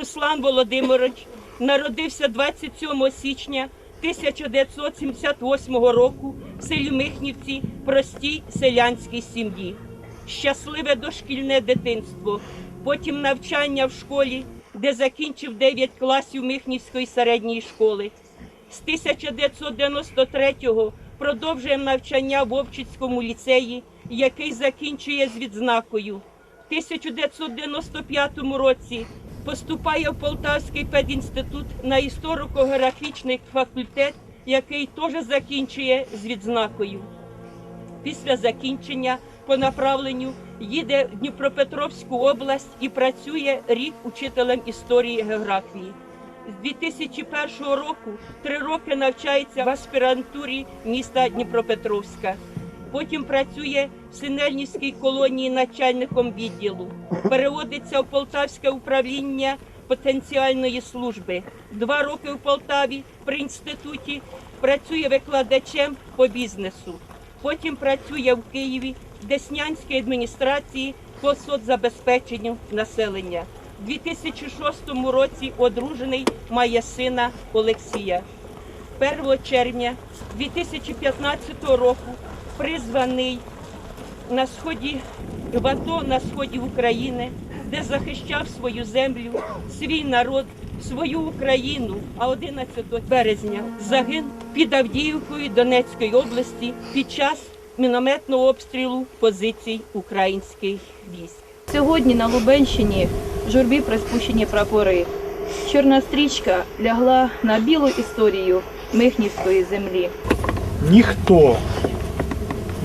Руслан Володимирович народився 27 січня 1978 року в селі Михнівці простій селянській сім'ї. Щасливе дошкільне дитинство, потім навчання в школі, де закінчив 9 класів Михнівської середньої школи. З 1993-го продовжує навчання в Овчицькому ліцеї, який закінчує з відзнакою. В 1995 році поступає в Полтавський педінститут на історико-географічний факультет, який теж закінчує з відзнакою. Після закінчення по направленню їде в Дніпропетровську область і працює рік учителем історії географії. З 2001 року три роки навчається в аспірантурі міста Дніпропетровська. Потім працює в Синельнівській колонії начальником відділу. Переводиться в Полтавське управління потенціальної служби. Два роки в Полтаві при інституті працює викладачем по бізнесу. Потім працює в Києві в Деснянській адміністрації по соцзабезпеченню населення. У 2006 році одружений має сина Олексія. 1 червня 2015 року призваний на сході в АТО на сході України, де захищав свою землю, свій народ, свою Україну. А 11 березня загинув під Авдіївкою Донецької області під час мінометного обстрілу позицій українських військ. Сьогодні на Лубенщині в журбі приспущені прапори. Чорна стрічка лягла на білу історію Михнівської землі. Ніхто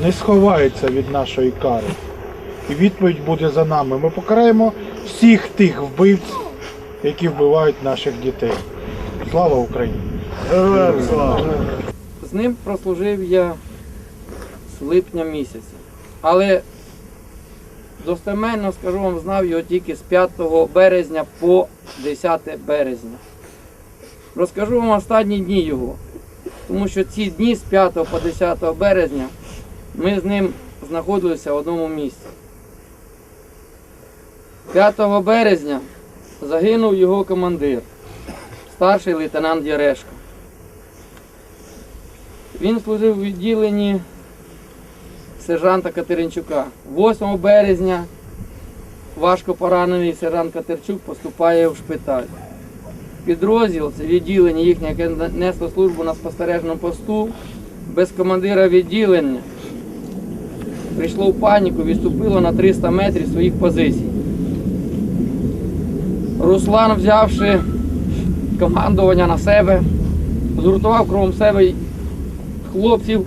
не сховається від нашої кари. І відповідь буде за нами. Ми покараємо всіх тих вбивць, які вбивають наших дітей. Слава Україні! Героям слава! З ним прослужив я з липня місяця. Але достеменно скажу вам, знав його тільки з 5 березня по 10 березня. Розкажу вам останні дні його. Тому що ці дні з 5 по 10 березня ми з ним знаходилися в одному місці. 5 березня загинув його командир, старший лейтенант Ярешко. Він служив у відділенні сержанта Катеринчука. 8 березня важко поранений сержант Катерчук поступає в шпиталь. Підрозділ, це відділення їхнє, яке несло службу на спостережному посту, без командира відділення. Прийшло в паніку, відступило на 300 метрів своїх позицій. Руслан, взявши командування на себе, згуртував кругом себе хлопців,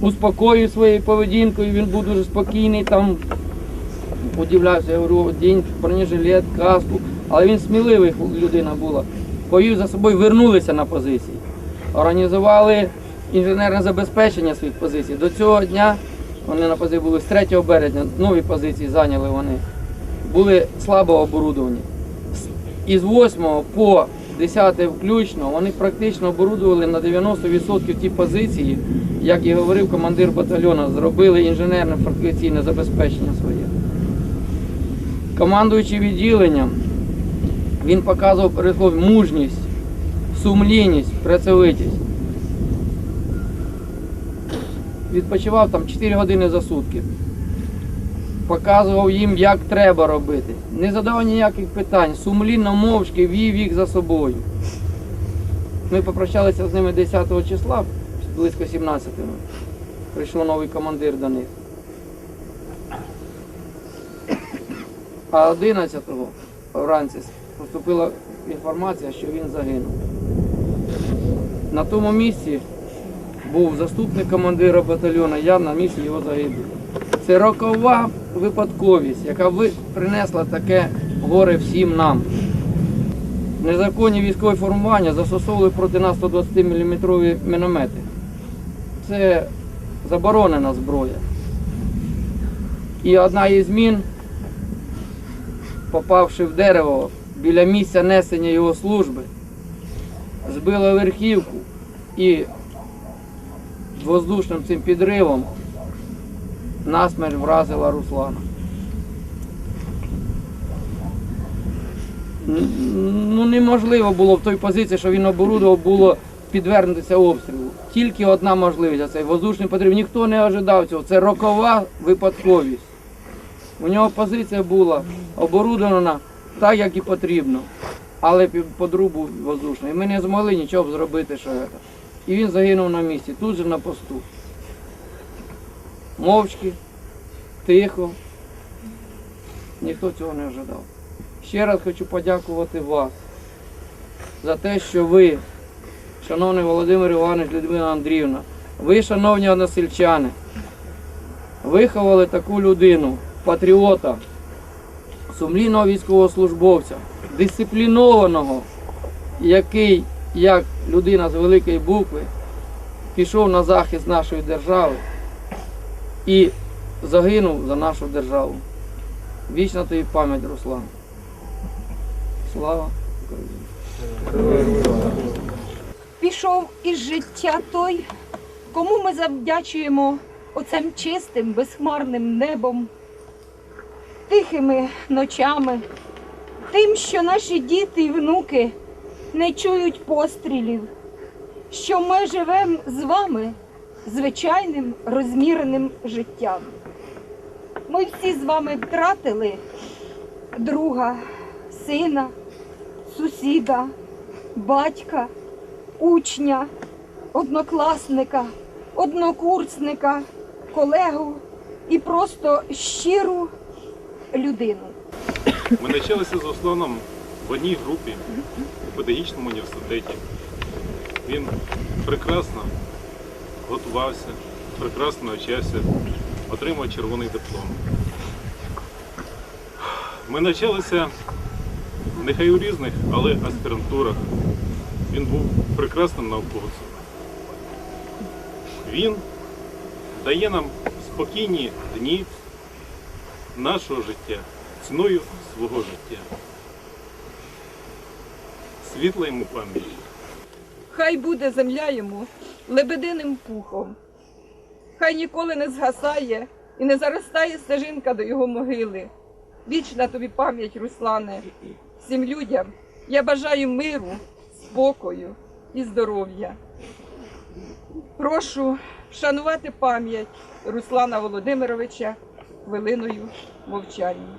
успокоїв своєю поведінкою, він був дуже спокійний, там удивлявся, я говорю, одінь бронежилет, каску, але він сміливий людина була. Повів за собою, вернулися на позиції. Організували інженерне забезпечення своїх позицій. До цього дня вони на позиції були з 3 березня, нові позиції зайняли вони. Були слабо оборудовані. Із 8 по 10 включно вони практично оборудували на 90% ті позиції, як і говорив командир батальйону, зробили інженерне фортифікаційне забезпечення своє. Командуючи відділенням, він показував мужність, сумлінність, працьовитість. Відпочивав там 4 години за сутки. Показував їм, як треба робити. Не задавав ніяких питань, сумлінно мовчки вів їх за собою. Ми попрощалися з ними 10 числа, близько 17-го. Прийшов новий командир до них. А 11-го вранці поступила інформація, що він загинув. На тому місці був заступник командира батальйону, я на місці його загибелі. Це рокова випадковість, яка принесла таке горе всім нам. Незаконні військові формування застосовували проти нас 120 мм міномети. Це заборонена зброя. І одна із мін, попавши в дерево біля місця несення його служби, збила верхівку і воздушним цим підривом насмерть вразила Руслана. Ну неможливо було в той позиції, що він оборудував, було підвернутися обстрілу. Тільки одна можливість, а це воздушний потріб. Ніхто не ожидав цього. Це рокова випадковість. У нього позиція була оборудована так, як і потрібно, але під подрубу воздушний. І ми не змогли нічого зробити, що це. І він загинув на місці, тут же на посту. Мовчки, тихо. Ніхто цього не ожидав. Ще раз хочу подякувати вас за те, що ви, шановний Володимир Іванович, Людмила Андріївна, ви, шановні односельчани, виховали таку людину, патріота, сумлінного військовослужбовця, дисциплінованого, який, як людина з великої букви, пішов на захист нашої держави і загинув за нашу державу. Вічна тобі пам'ять, Руслан. Слава Україні! пішов із життя той, кому ми завдячуємо оцим чистим, безхмарним небом, тихими ночами, тим, що наші діти і внуки не чують пострілів, що ми живемо з вами звичайним розміреним життям. Ми всі з вами втратили друга, сина, сусіда, батька учня, однокласника, однокурсника, колегу і просто щиру людину. Ми навчалися з Русланом в одній групі у педагогічному університеті. Він прекрасно готувався, прекрасно навчався, отримав червоний диплом. Ми навчалися нехай у різних, але аспірантурах. Він був прекрасним науковцем. Він дає нам спокійні дні нашого життя ціною свого життя. Світла йому пам'ять. Хай буде земля йому лебединим пухом. Хай ніколи не згасає і не заростає стежинка до його могили. Вічна тобі пам'ять, Руслане, всім людям. Я бажаю миру, спокою і здоров'я. Прошу вшанувати пам'ять Руслана Володимировича хвилиною мовчання.